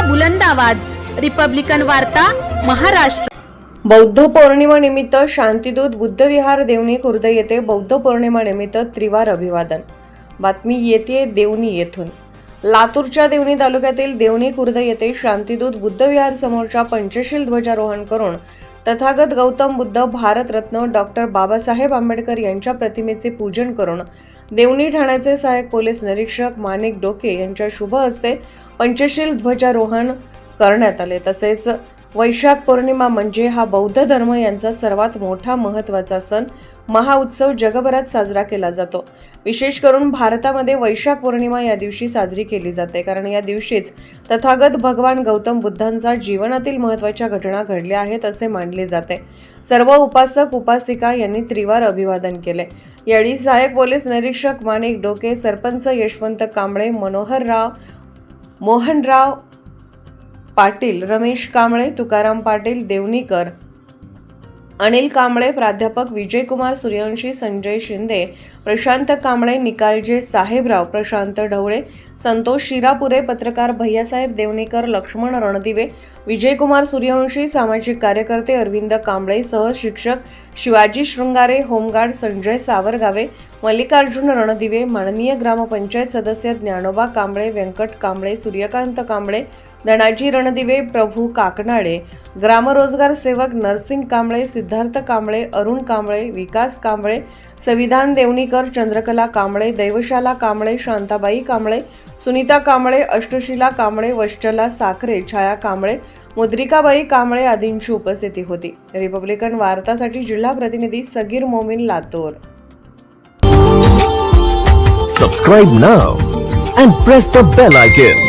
लोकशाहीचा बुलंद आवाज. रिपब्लिकन वार्ता महाराष्ट्र. बौद्ध पौर्णिमा निमित्त शांतिदूत बुद्धविहार देवणी खुर्द येथे बौद्ध पौर्णिमा निमित्त त्रिवार अभिवादन. बातमी येते देवणी येथून. लातूरच्या देवणी तालुक्यातील देवणी खुर्द येथे शांतीदूत बुद्धविहार समोरच्या पंचशील ध्वजारोहण करून तथागत गौतम बुद्ध भारतरत्न डॉक्टर बाबासाहेब आंबेडकर यांच्या प्रतिमेचे पूजन करून देवणी ठाण्याचे सहाय्यक पोलीस निरीक्षक मानिक डोके यांच्या शुभ हस्ते पंचशील ध्वजारोहण करण्यात आले. तसेच वैशाख पौर्णिमा म्हणजे हा बौद्ध धर्म यांचा सर्वात मोठा महत्त्वाचा सण. महाउत्सव जगभरात साजरा केला जातो. विशेष करून भारतामध्ये वैशाख पौर्णिमा या दिवशी साजरी केली जाते. कारण या दिवशीच तथागत भगवान गौतम बुद्धांचा जीवनातील महत्त्वाच्या घटना घडल्या आहेत असे मानले जाते. सर्व उपासक उपासिका यांनी त्रिवार अभिवादन केले. यावेळी सहाय्यक पोलीस निरीक्षक माणिक डोके सरपंच यशवंत कांबळे मनोहरराव मोहनराव पाटील रमेश कांबळे तुकाराम पाटील देवणीकर अनिल कांबळे प्राध्यापक विजयकुमार सूर्यवंशी संजय शिंदे प्रशांत कांबळे निकालजे साहेबराव प्रशांत ढवळे संतोष शिरापुरे पत्रकार भैयासाहेब देवणेकर लक्ष्मण रणदिवे विजयकुमार सूर्यवंशी सामाजिक कार्यकर्ते अरविंद कांबळे सहशिक्षक शिवाजी शृंगारे होमगार्ड संजय सावरगावे मल्लिकार्जुन रणदिवे माननीय ग्रामपंचायत सदस्य ज्ञानोबा कांबळे व्यंकट कांबळे सूर्यकांत कांबळे धनाजी रणदिवे प्रभू काकनाळे ग्रामरोजगार सेवक नरसिंग कांबळे सिद्धार्थ कांबळे अरुण कांबळे विकास कांबळे संविधान देवणीकर चंद्रकला कांबळे दैवशाला कांबळे शांताबाई कांबळे सुनीता कांबळे अष्टशिला कांबळे वश्चला साखरे छाया कांबळे मुद्रिकाबाई कांबळे आदींची उपस्थिती होती. रिपब्लिकन वार्तासाठी जिल्हा प्रतिनिधी Sagir Momin Latur. Subscribe now and press the bell icon